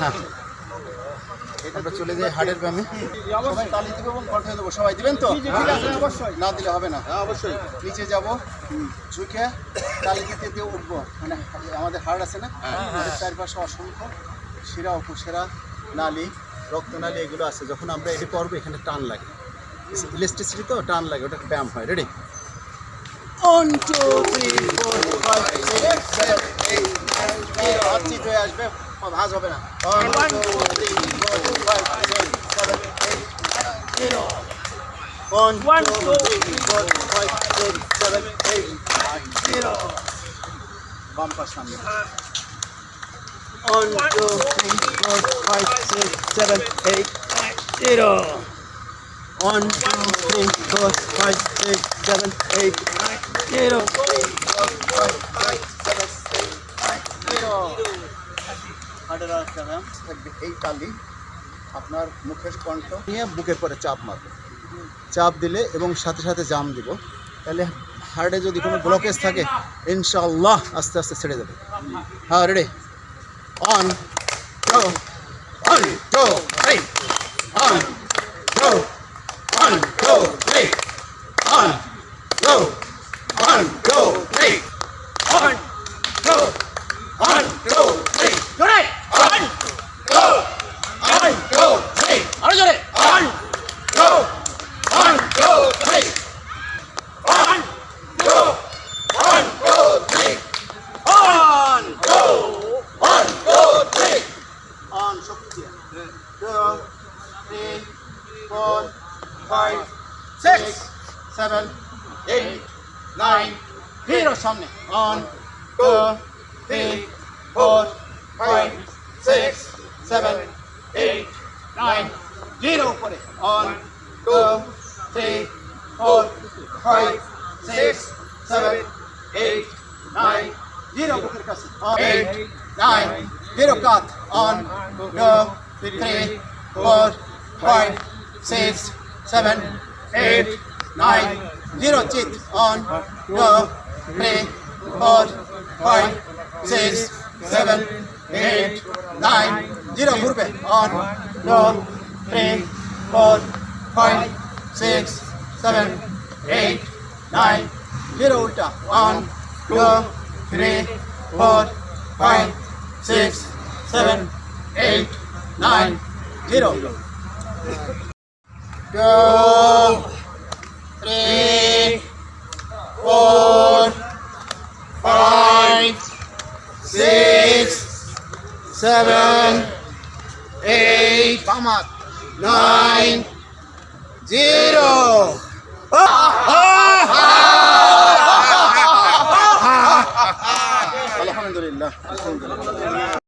হ্যাঁ। আমরা চলে যাই হাড়ের ব্যায়ামে সবাই তালি দিব এবং কণ্ঠে দেবো। সবাই দিবেন তো? না দিলে হবে না। অবশ্যই। নিচে যাব ঝুঁকে তালি দিতে দিয়ে উঠবো। মানে আমাদের হাড় আছে না? হাড়ের চারপাশে অসংখ্য শিরা উপশিরা নালি রক্তনালী এগুলো আছে। যখন আমরা এটি করব এখানে টান লাগে। ইলেকট্রিসিটি তো টান লাগে। ওটা ব্যায়াম হয়। Ready one two three four five six seven eight nine ten হাত চিট হয়ে আসবে। ভাজ হবে না One, two, three, four, five, six, seven, eight, nine, zero. Bumper number. One, two, three, four, five, six, seven, eight, nine, zero. One, two, three, four, five, six, seven, eight, nine, zero. এই তালি আপনার মুখের কণ্ঠ নিয়ে বুকের পরে চাপ মারবে চাপ দিলে এবং সাথে সাথে জাম দিব। তাহলে হার্টে যদি কোনো ব্লকেজ থাকে ইনশাল্লাহ আস্তে আস্তে ছেড়ে দেবে। হ্যাঁ ready one two one two four, five, six, seven, eight, nine, zero. সামনে। On two, three, four, five, six, seven, eight, nine, zero. উপরে on two, three, four, five, six, seven, eight, nine, zero. উপরের কাছে on eight, nine, zero. কাত on two, three, four, five, six, seven, eight, nine, zero chit on, two, three, four, five, six, seven, eight, nine, zero ঘুরবে on, two, three, four, five, six, seven, eight, nine, zero উল্টা on, two, three, four, five, six, seven, eight, nine, zero. go. Three, four, five, six, seven, eight, nine, zero. Ah, ah!